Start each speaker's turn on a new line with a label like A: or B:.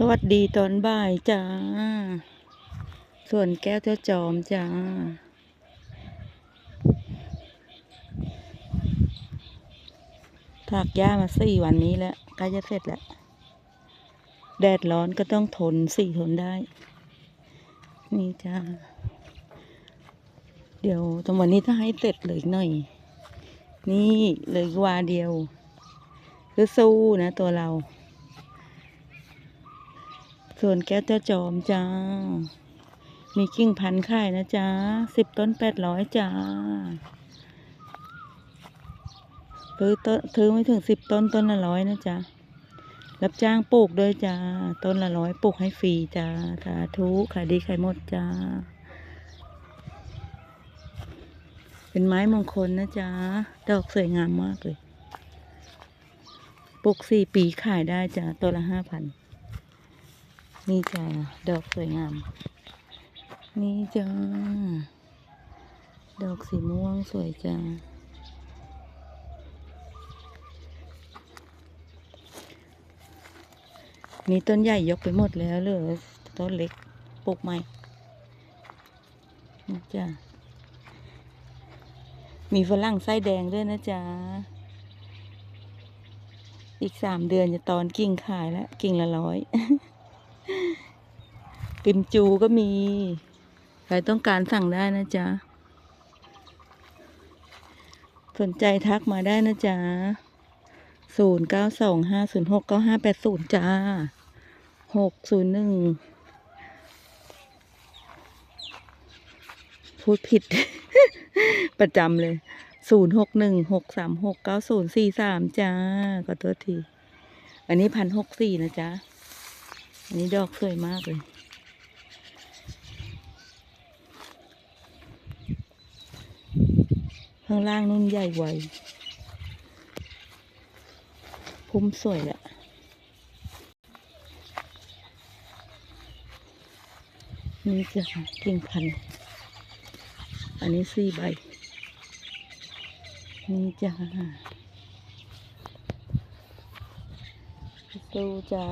A: สวัสดีตอนบ่ายจ้า ส่วนแก้วเจ้าจอมจ้า ถากหญ้ามาสี่วันนี้แล้วใกล้จะเสร็จแล้ว แดดร้อนก็ต้องทนสี่ทนได้ นี่จ้า เดี๋ยวตรงวันนี้ถ้าให้เสร็จเลยหน่อย นี่เลยกว่าเดียวคือสู้นะตัวเรา ส่วนแก้วเจ้าจอมจ้า มีกิ่งพันธุ์ขายนะจ้าสิบต้นแปดร้อยจ้าซื้อต้นซื้อไม่ถึงสิบต้นต้นละร้อยนะจ๊ะรับจ้างปลูกด้วยจ้า ต้นละร้อยปลูกให้ฟรีจ้า สาธุขายดีขายหมดจ้า เป็นไม้มงคลนะจ๊ะดอกสวยงามมากเลย ปลูกสี่ปีขายได้จ้าตัวละห้าพัน นี่จ้าดอกสวยงาม นี่จ้าดอกสีม่วงสวยจ้ามีต้นใหญ่ยกไปหมดแล้วเหลือต้นเล็กปลูกใหม่นี่จ้ามีฝรั่งไส้แดงด้วยนะจ๊ะ อีกสามเดือนจะตอนกิ่งขายแล้ว กิ่งละร้อย ปิมจูก็มี ใครต้องการสั่งได้นะจ๊ะ สนใจทักมาได้นะจ๊ะศูนย์เก้าสองห้าศูนย์หกเก้าห้าแปดศูนย์จ้าหกศูนย์หนึ่งพูดผิด ประจำเลยศูนย์หกหนึ่งหกสามหกเก้าศูนย์สี่สามจ้าขอโทษที อันนี้พันหกสี่นะจ๊ะ อันนี้ดอกสวยมากเลย ข้างล่างนุ่นใหญ่ไวพุ่มสวยแหละนี่จะกิ่งพัน อันนี้สี่ใบ นี่จ้าสู้จ้า